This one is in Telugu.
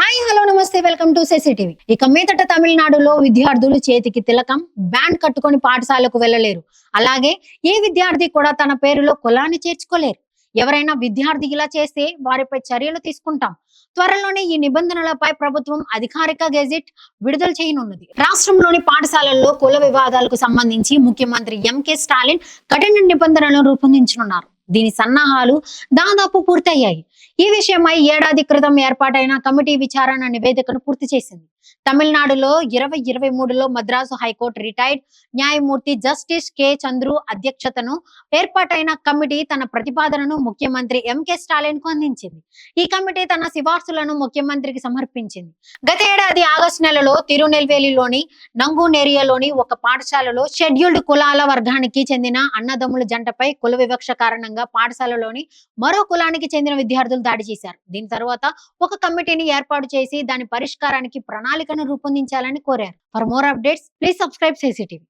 హాయ్ హలో నమస్తే వెల్కమ్ టు టీవీ ఇక మీదట తమిళనాడులో విద్యార్థులు చేతికి తిలకం బ్యాండ్ కట్టుకొని పాఠశాలకు వెళ్ళలేరు. అలాగే ఏ విద్యార్థి కూడా తన పేరులో కులాన్ని చేర్చుకోలేరు. ఎవరైనా విద్యార్థి ఇలా చేస్తే వారిపై చర్యలు తీసుకుంటాం. త్వరలోనే ఈ నిబంధనలపై ప్రభుత్వం అధికారిక గెజెట్ విడుదల చేయనున్నది. రాష్ట్రంలోని పాఠశాలల్లో కుల వివాదాలకు సంబంధించి ముఖ్యమంత్రి ఎంకే స్టాలిన్ కఠిన నిబంధనలను రూపొందించనున్నారు. దీని సన్నాహాలు దాదాపు పూర్తయ్యాయి. ఈ విషయమై ఏడాది క్రితం ఏర్పాటైన కమిటీ విచారణ నివేదికను పూర్తి చేసింది. తమిళనాడులో ఇరవై ఇరవై మూడులో మద్రాసు హైకోర్టు రిటైర్డ్ న్యాయమూర్తి జస్టిస్ కె. చంద్రు అధ్యక్షతను ఏర్పాటైన కమిటీ తన ప్రతిపాదనను ముఖ్యమంత్రి ఎంకే స్టాలిన్కు అందించింది. ఈ కమిటీ తన సిఫార్సులను ముఖ్యమంత్రికి సమర్పించింది. గత ఏడాది ఆగస్టు నెలలో తిరునెల్వేలిలోని నంగునేరియాలోని ఒక పాఠశాలలో షెడ్యూల్డ్ కులాల వర్గానికి చెందిన అన్నదమ్ముల జంటపై కుల వివక్ష కారణంగా పాఠశాలలోని మరో కులానికి చెందిన విద్యార్థులు దాడి చేశారు. దీని తర్వాత ఒక కమిటీని ఏర్పాటు చేసి దాని పరిష్కారానికి ప్రణాళికను రూపొందించాలని కోరారు. For more updates please subscribe CCTV